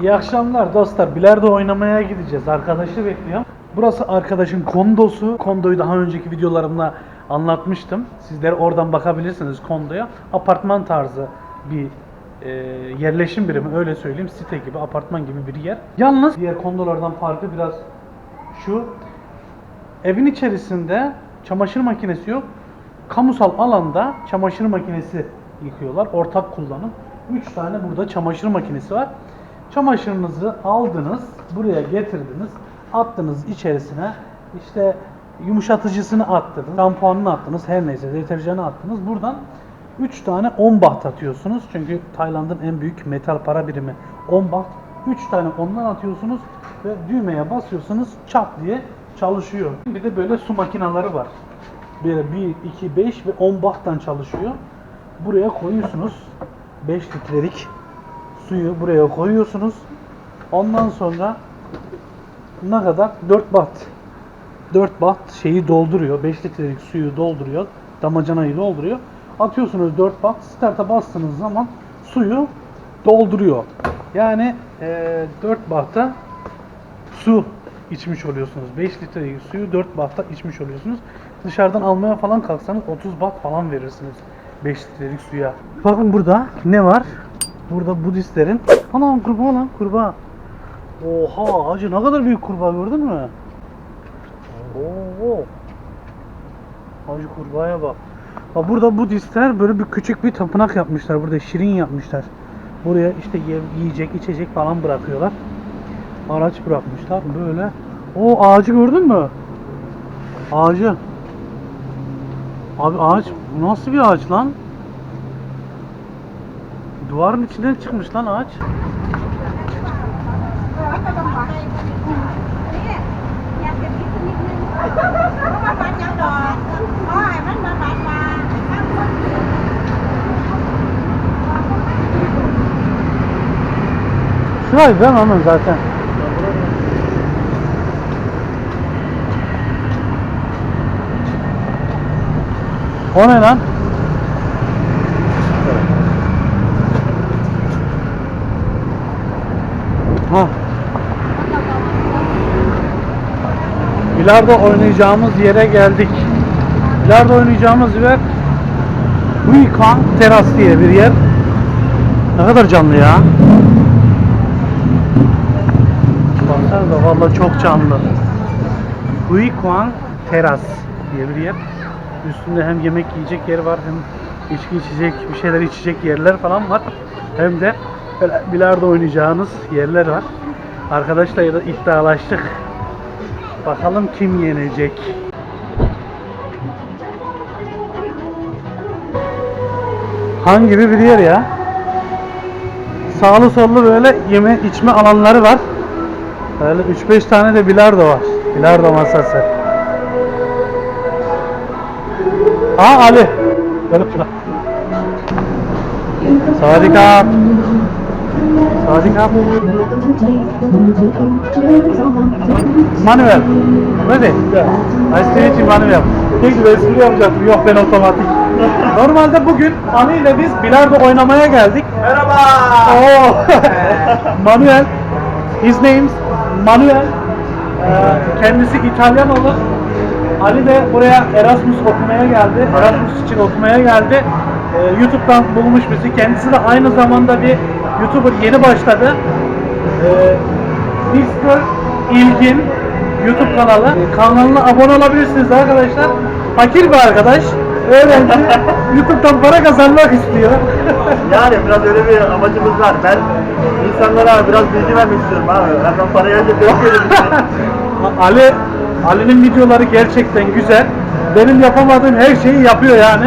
İyi akşamlar dostlar. Bilardo oynamaya gideceğiz. Arkadaşı bekliyorum. Burası arkadaşın kondosu. Kondoyu daha önceki videolarımda anlatmıştım. Sizler oradan bakabilirsiniz kondoya. Apartman tarzı bir e, yerleşim birimi öyle söyleyeyim. Site gibi, apartman gibi bir yer. Yalnız diğer kondolardan farkı biraz şu. Evin içerisinde çamaşır makinesi yok. Kamusal alanda çamaşır makinesi yıkıyorlar. Ortak kullanım. 3 tane burada çamaşır makinesi var. Çamaşırınızı aldınız, buraya getirdiniz, attınız içerisine. İşte yumuşatıcısını attınız, şampuanını attınız, her neyse deterjanı attınız. Buradan 3 tane 10 baht atıyorsunuz. Çünkü Tayland'ın en büyük metal para birimi 10 baht. 3 tane ondan atıyorsunuz ve düğmeye basıyorsunuz çat diye çalışıyor. Bir de böyle su makineleri var. Böyle 1, 2, 5 ve 10 bahttan çalışıyor. Buraya koyuyorsunuz 5 litrelik suyu buraya koyuyorsunuz. Ondan sonra ne kadar? 4 baht. 4 baht şeyi dolduruyor. 5 litrelik suyu dolduruyor. Damacanayı dolduruyor. Atıyorsunuz 4 baht. Start'a bastığınız zaman suyu dolduruyor. Yani eee 4 bahta su içmiş oluyorsunuz. 5 litrelik suyu 4 bahta içmiş oluyorsunuz. Dışarıdan almaya falan kalksanız 30 baht falan verirsiniz 5 litrelik suya. Bakın burada ne var? Burada Budistlerin Anam kurbağa lan kurbağa. Oha hacı ne kadar büyük kurbağa gördün mü? Oo. Hacı kurbağaya bak. Bak burada Budistler böyle bir küçük bir tapınak yapmışlar. Burada şirin yapmışlar. Buraya işte ye- yiyecek, içecek falan bırakıyorlar. Araç bırakmışlar böyle. O ağacı gördün mü? Ağacı. Abi ağaç nasıl bir ağaç lan? Duvarın içinden çıkmış lan ağaç. Şurayı ben onun zaten. O ne lan? Bilardo oynayacağımız yere geldik. Bilardo oynayacağımız yer Huikan Teras diye bir yer. Ne kadar canlı ya. Baksanıza valla çok canlı. Huikan Teras diye bir yer. Üstünde hem yemek yiyecek yer var hem içki içecek bir şeyler içecek yerler falan var. Hem de böyle bilardo oynayacağınız yerler var. Arkadaşlar da iddialaştık. Bakalım kim yenecek. Han gibi bir yer ya. Sağlı sollu böyle yeme içme alanları var. Böyle 3-5 tane de bilardo var. Bilardo masası. Aa Ali. Böyle şuna. Sawadika. Sawadika. Manuel. Nice to meet you Manuel. Bir espri yapacaktım. Yok ben otomatik. Normalde bugün Ali ile biz bilardo oynamaya geldik. Merhaba. Oo. Manuel. His name's Manuel. Ee, kendisi İtalyan olur. Ali de buraya Erasmus okumaya geldi. Erasmus için okumaya geldi. Ee, YouTube'dan bulmuş bizi. Kendisi de aynı zamanda bir YouTuber yeni başladı. Ee, Mr. İlgin YouTube kanalı. Ee, Kanalına abone olabilirsiniz arkadaşlar. Fakir bir arkadaş. Öğrenci. YouTube'dan para kazanmak istiyor. Yani biraz öyle bir amacımız var. Ben insanlara biraz bilgi vermek istiyorum abi. Hemen paraya önce dökmeyelim. Ali Ali'nin videoları gerçekten güzel. Benim yapamadığım her şeyi yapıyor yani.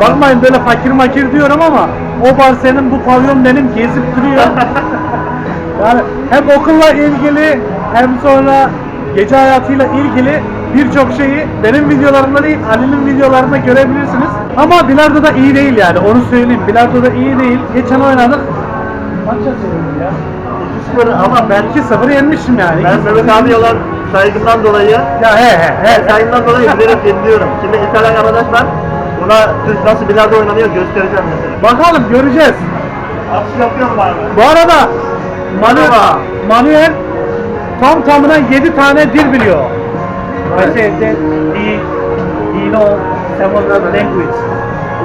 Bakmayın böyle fakir makir diyorum ama o bar senin bu pavyon benim gezip duruyor. yani hem okulla ilgili hem sonra gece hayatıyla ilgili birçok şeyi benim videolarımda değil Ali'nin videolarında görebilirsiniz. Ama bilardo da iyi değil yani onu söyleyeyim. Bilardo da iyi değil. Geçen oynadık. Maç ya. Ama ben 2-0 yenmişim yani. ben Mehmet abi olan saygımdan dolayı Ya he he he. saygımdan dolayı bilerek yeniliyorum. Şimdi İtalyan arkadaş var. Ona Türk nasıl bilardo oynanıyor göstereceğim mesela. Bakalım göreceğiz. Atış yapıyorum mı? Bu arada Manuel, Manuel tam tamına 7 tane dil biliyor. I said that he, he know several languages.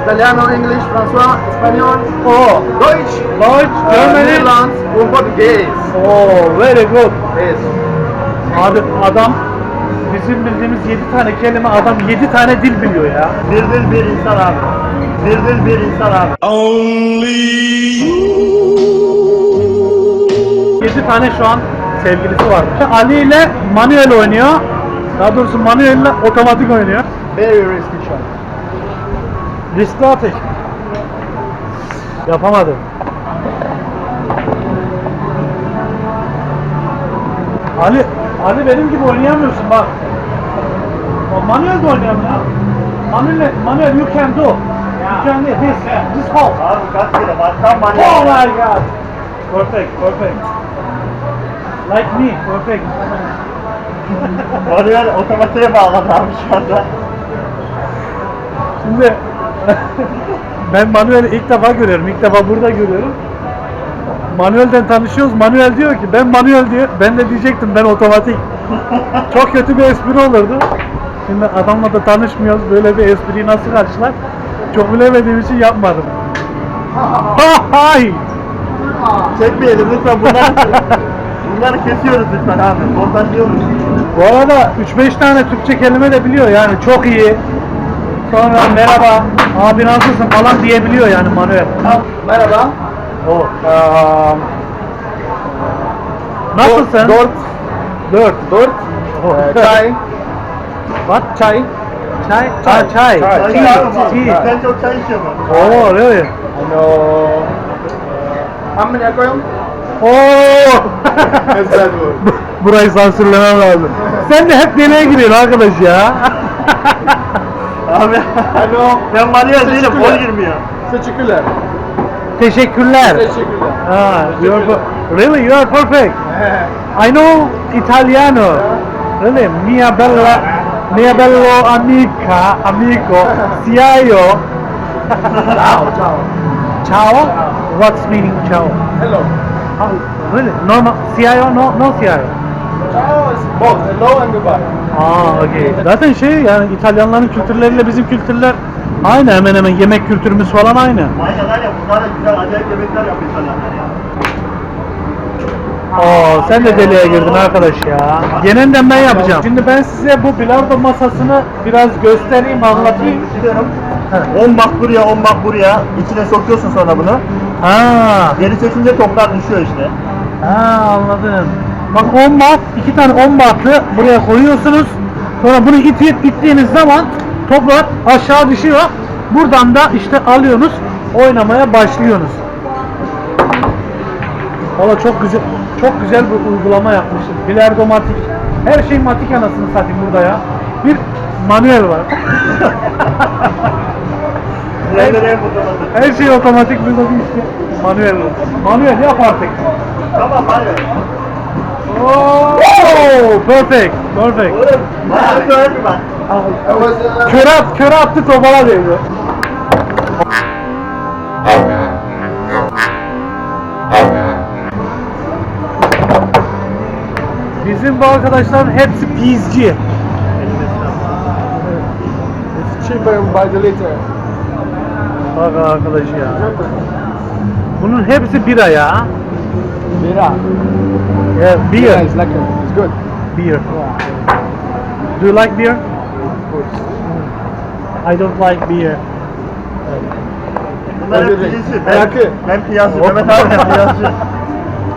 Italiano, English, François, Español, Oh, Deutsch, Deutsch, uh, Germany. Netherlands und Português. Oh, very good. Yes. Abi adam bizim bildiğimiz 7 tane kelime adam 7 tane dil biliyor ya. Bir dil bir insan abi. Bir dil bir insan abi. 7 tane şu an sevgilisi var. Ali ile manuel oynuyor. Daha doğrusu manuel ile otomatik oynuyor. Very risky shot. Riskli atış. Yapamadım. Ali, Ali benim gibi oynayamıyorsun bak. Manuel de oynayamıyor. ya. Manuel, manuel you can do. You can do this, this hole. Kere bak tam Oh my god. Perfect, perfect. Like me, perfect. Manuel otomatiğe bağladı abi şu anda. Şimdi ben Manuel'i ilk defa görüyorum. İlk defa burada görüyorum. Manuel'den tanışıyoruz. Manuel diyor ki ben Manuel diyor. Ben de diyecektim ben otomatik. Çok kötü bir espri olurdu. Şimdi adamla da tanışmıyoruz. Böyle bir espriyi nasıl karşılar? Çok bilemediğim için yapmadım. Hay! Çekmeyelim lütfen bunları. bunları kesiyoruz lütfen abi. Montajlıyoruz. Bu arada 3-5 tane Türkçe kelime de biliyor yani çok iyi. Sonra merhaba, abi nasılsın falan diyebiliyor yani Manuel. Merhaba. O. Um, Nasılsın? Dört. Dört. Dört. Çay. What? Çay. Çay. Çay. Çay. Çay. Çay Tea. Tea. Çay içiyor mu? Oh, really? Ano... Amin ako yung... Oo. That word. Burayı sansürlemem lazım. Sen de hep deliğe giriyorsun arkadaş ya. Abi Ano... ben Manuel değilim. Bol girmiyor. Teşekkürler. Teşekkürler. Teşekkürler. Ah, you are per- really you are perfect. I know Italiano. Really, mia bella, mia bello amica, amico, ciao. Ciao, ciao. Ciao? What's meaning ciao? Hello. Oh, really? No, no, ciao, no, no ciao. Ciao is both hello and goodbye. Aa, okay. Zaten şey yani İtalyanların kültürleriyle bizim kültürler aynı hemen hemen yemek kültürümüz falan aynı. Aynen aynen. Bunlar da güzel acayip yemekler yapıyor insanlar ya. Oo, sen de deliğe girdin arkadaş ya. Genelde ben yapacağım. Şimdi ben size bu bilardo masasını biraz göstereyim, anlatayım. İstiyorum. 10 bak buraya 10 bak buraya. İçine sokuyorsun sonra bunu. Ha, Geri çekince toplar düşüyor işte. ha anladım. Bak 10 baht, iki tane 10 bahtı buraya koyuyorsunuz. Sonra bunu itip ittiğiniz zaman toplar aşağı düşüyor. Buradan da işte alıyorsunuz, oynamaya başlıyorsunuz. Valla çok güzel, çok güzel bir uygulama yapmışız. Bilardo matik. Her şey matik anasını satayım burada ya. Bir manuel var. Otomatik. Her şey otomatik burada bir işte manuel. Manuel yap artık. Tamam Manuel. Oh, perfect, perfect. Köre, köre attı topala değdi. Bizim bu arkadaşların hepsi pizci. it's cheaper by the liter. Bak arkadaş ya. Bunun hepsi bira ya. Bira. Yeah, Bira beer. is like it's good. Beer. Do you like beer? Of course. I don't like beer. Bunlar hep piyasçı. Ben, ben piyasçı. Mehmet abi de piyasçı.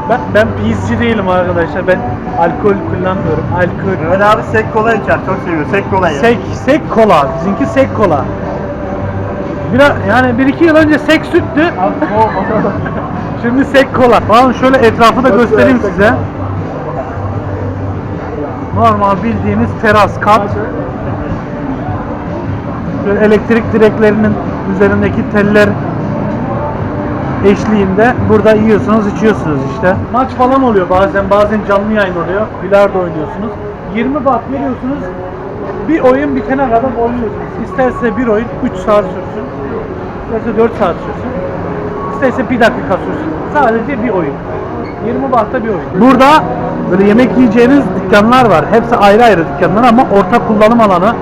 Ben, ben pizci değilim arkadaşlar. Ben alkol kullanmıyorum. Alkol. Mehmet abi sek kola içer. Çok seviyor. Sek kolayı. Sek, sek kola. Bizimki sek kola. Bir, yani bir iki yıl önce sek süttü. Şimdi sek kola. Bakın şöyle etrafı da göstereyim size. Normal bildiğiniz teras kat. Böyle elektrik direklerinin üzerindeki teller eşliğinde burada yiyorsunuz, içiyorsunuz işte. Maç falan oluyor bazen, bazen canlı yayın oluyor. Bilardo oynuyorsunuz. 20 baht veriyorsunuz. Bir oyun bitene kadar oynuyorsunuz. İsterse bir oyun 3 saat sürsün. İsterse 4 saat sürsün. İsterse bir dakika sürsün. Sadece bir oyun. 20 bahta bir oyun. Burada böyle yemek yiyeceğiniz dükkanlar var. Hepsi ayrı ayrı dükkanlar ama ortak kullanım alanı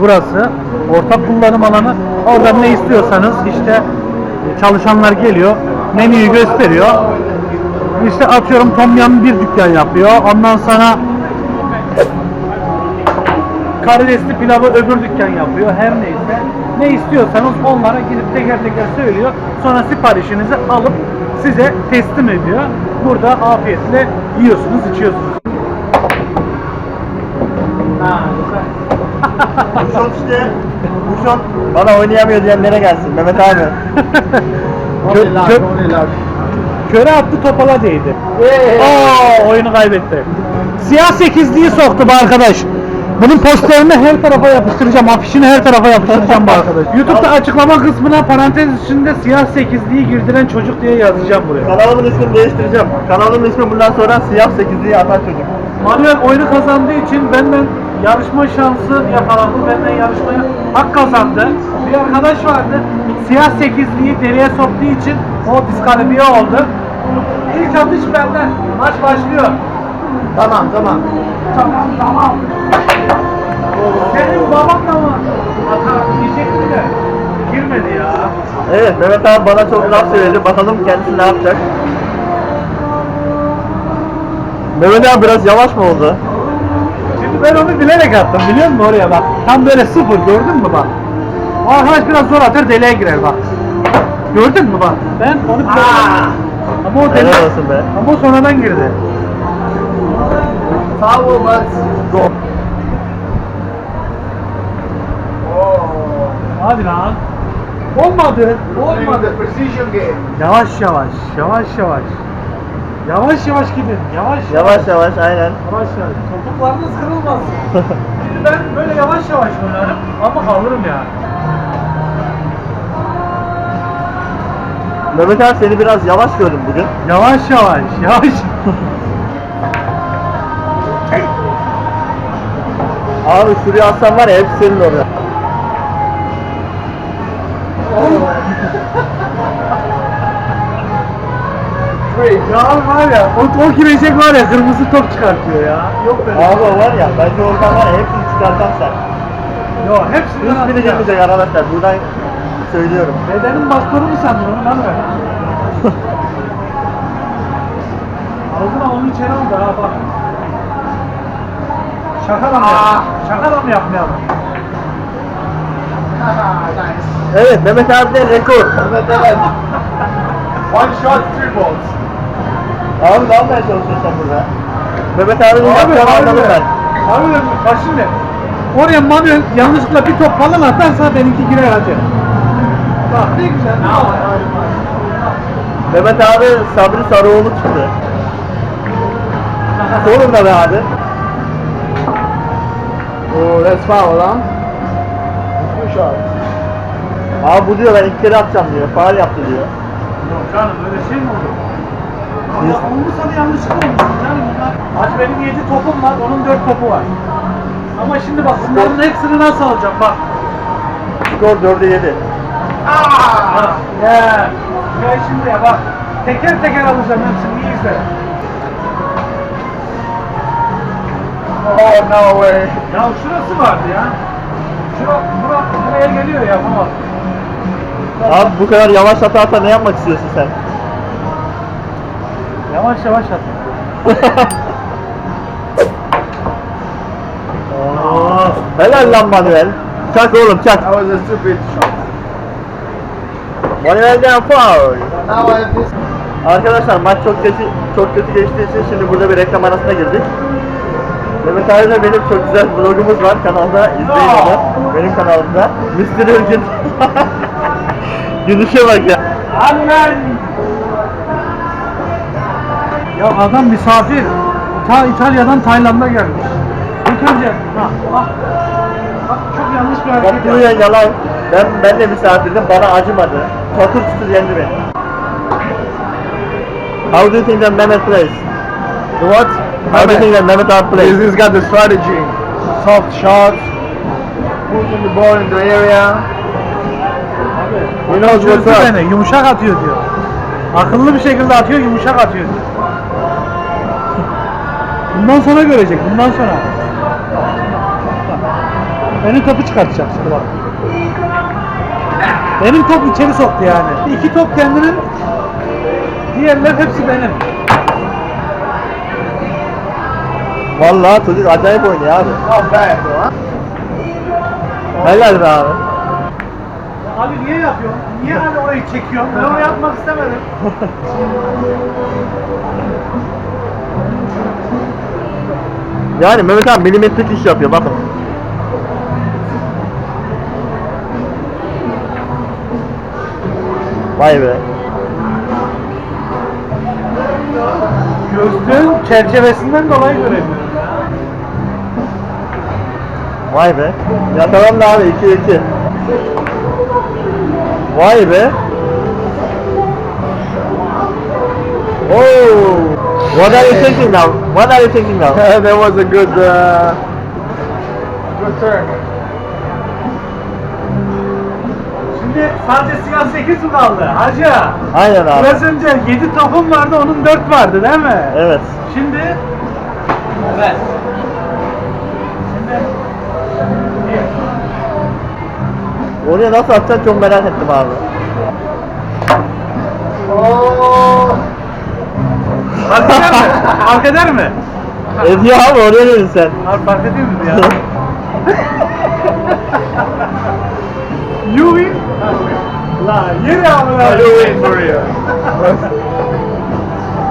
burası. Ortak kullanım alanı. Oradan ne istiyorsanız işte çalışanlar geliyor. Menüyü gösteriyor. İşte atıyorum tom yum bir dükkan yapıyor. Ondan sonra karidesli pilavı öbür dükkan yapıyor. Her neyse. Ne istiyorsanız onlara gidip teker teker söylüyor. Sonra siparişinizi alıp size teslim ediyor. Burada afiyetle yiyorsunuz, içiyorsunuz. Ha, güzel. İşte, shot bana oynayamıyor diyenlere gelsin Mehmet abi. Kö- kö- köre attı topala değdi. Oo, oyunu kaybetti. Siyah sekizliği soktu bu arkadaş. Bunun posterini her tarafa yapıştıracağım, afişini her tarafa yapıştıracağım bu arkadaş. YouTube'da açıklama kısmına parantez içinde siyah sekizliği girdiren çocuk diye yazacağım buraya. Kanalımın ismini değiştireceğim. Kanalımın ismi bundan sonra Siyah 8'liği atan çocuk. Manuel oyunu kazandığı için benden yarışma şansı yakaladı. Benden yarışmaya hak kazandı. Bir arkadaş vardı. Siyah sekizliği deriye soktuğu için o diskalifiye oldu. İlk atış benden. Maç başlıyor. Tamam, tamam. Tamam tamam. Senin baban da mı? Hata diyecekti de. Girmedi ya. Evet Mehmet abi bana çok laf söyledi. Bakalım kendisi ne yapacak. Mehmet abi biraz yavaş mı oldu? Ben onu bilerek attım biliyor musun oraya bak. Tam böyle sıfır gördün mü bak. O arkadaş biraz zor atar deliğe girer bak. Gördün mü bak. Ben onu bilerek Ama o. Helal olsun be. Ama o sonradan girdi. Foul, but go. Oh. Hadi lan. Olmadı. The precision game. Yavaş yavaş, yavaş yavaş. Yavaş yavaş gidin. Yavaş Yavaş yavaş aynen. Yavaş yavaş. Topuklarınız kırılmasın. Şimdi ben böyle yavaş yavaş oynarım ama alırım yani. Mehmet abi seni biraz yavaş gördüm bugün. Yavaş yavaş, yavaş. Abi şuraya atsan var ya hepsi senin orada. Ya var ya, o, o girecek var ya kırmızı top çıkartıyor ya. Yok böyle. Abi o var ya bence oradan var ya hepsini çıkartan sen. Yok hepsini Hiçbiri atacağım. girmeyecek arkadaşlar buradan söylüyorum. Bedenin bastonu mu sandın onu lan ben? Aldın ha onu içeri aldı ha bak. Şaka da mı yapmayalım? Şaka da mı yapmayalım? Evet Mehmet abi de rekor. Mehmet evet. One shot, three balls. Abi ne yapmaya çalışıyorsun burada? Mehmet abinin Abi yaptığını abi anladım ben. Abi bak şimdi. Oraya manuel yanlışlıkla bir top falan atarsa benimki girer hacı. Bak ne güzel. Mehmet abi Sabri Sarıoğlu çıktı. Sorun da be abi. Oh, that's foul? Two shots. Abi bu diyor ben iki kere atacağım diyor. Faal yaptı diyor. Yok canım öyle şey mi olur? Allah olmuşsa da yanlışlıkla olmuş. Yani bunlar... Benim 7 topum var, onun 4 topu var. Ama şimdi bak bunların hepsini nasıl alacağım bak. Skor 4'e 7. Ah! Ya. Gel şimdi ya bak. Teker teker alacağım hepsini iyi izle. Oh, no way. Ya şurası vardı ya. Şura, bura, buraya geliyor ya yapamaz. Abi bu kadar yavaş hata hata ne yapmak istiyorsun sen? Yavaş yavaş at. Aa, helal lan Manuel. Çak oğlum çak. That was a stupid shot. Manuel'den foul. Now I have this. Arkadaşlar maç çok kötü çok kötü geçtiği için şimdi burada bir reklam arasına girdik. Mehmet abi ile benim çok güzel vlogumuz var kanalda izleyin onu. Benim kanalımda. Mr. Ülgün. Gülüşe bak ya. Annen! Ya adam misafir. Ta İtalya'dan Tayland'a gelmiş. İlk önce ha, bak, bak çok yanlış bir hareket Bak buraya yalan. Ben, ben de misafirdim bana acımadı. Çatır çutur yendi beni. How do you think that Mehmet plays? The what? How do you think that Mehmet He's, plays? he's got the strategy. Soft shots. Pushing the ball in the area. What's Çözdü up. beni, yumuşak atıyor diyor. Akıllı bir şekilde atıyor, yumuşak atıyor diyor. Bundan sonra görecek. Bundan sonra. Bak. Benim topu çıkartacak şimdi bak. Benim top içeri soktu yani. İki top kendinin. Diğerler hepsi benim. Vallahi çocuk acayip oynuyor abi. Helal be abi. Abi niye yapıyorsun? Niye hani orayı çekiyorsun? Ben onu yapmak istemedim. Yani Mehmet abi milimetrik iş yapıyor bakın. Vay be. Gözlüğün çerçevesinden dolayı göremiyorum. Vay be. Yakalım da abi 2 2. Vay be. Oh. What are you thinking now? What are you thinking now? that was a good, uh, good turn. Şimdi sadece siyah 8 mi kaldı? Hacı. Aynen abi. Biraz önce 7 topum vardı, onun 4 vardı değil mi? Evet. Şimdi Evet. Oraya nasıl atacaksın çok merak ettim abi. Fark eder mi? Fark eder mi? Ediyor abi oraya dedin sen. Abi fark ediyor mu ya? you win. La yeri amına. Do win for you.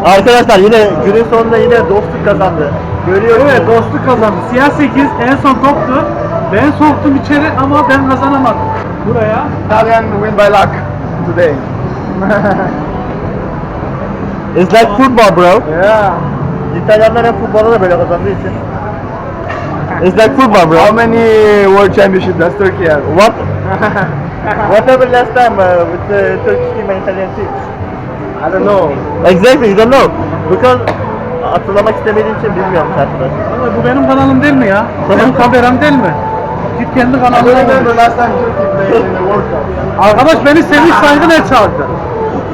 Arkadaşlar yine günün sonunda yine dostluk kazandı. Görüyorsunuz. Evet dostluk kazandı. Siyah 8 en son toptu. Ben soktum içeri ama ben kazanamadım. Buraya Italian win by luck today. It's like football bro. yeah. İtalyanlar hep futbolda da böyle kazandığı için. It's like football bro. How many world championship does Turkey have? What? What happened last time uh, with the Turkish team and Italian team? I don't know. Exactly, you don't know. Because hatırlamak istemediğin için bilmiyorum şartları. Vallahi bu benim kanalım değil mi ya? Benim kameram değil mi? Git kendi kanalına Cup. Arkadaş beni Semih Saygıner çaldı.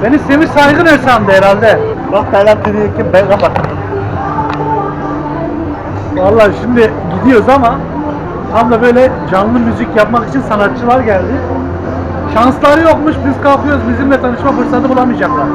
Beni Semih Saygıner sandı herhalde. Bak Tayland TV kim ben kapattım. Vallahi şimdi gidiyoruz ama tam da böyle canlı müzik yapmak için sanatçılar geldi. Şansları yokmuş biz kalkıyoruz bizimle tanışma fırsatı bulamayacaklar.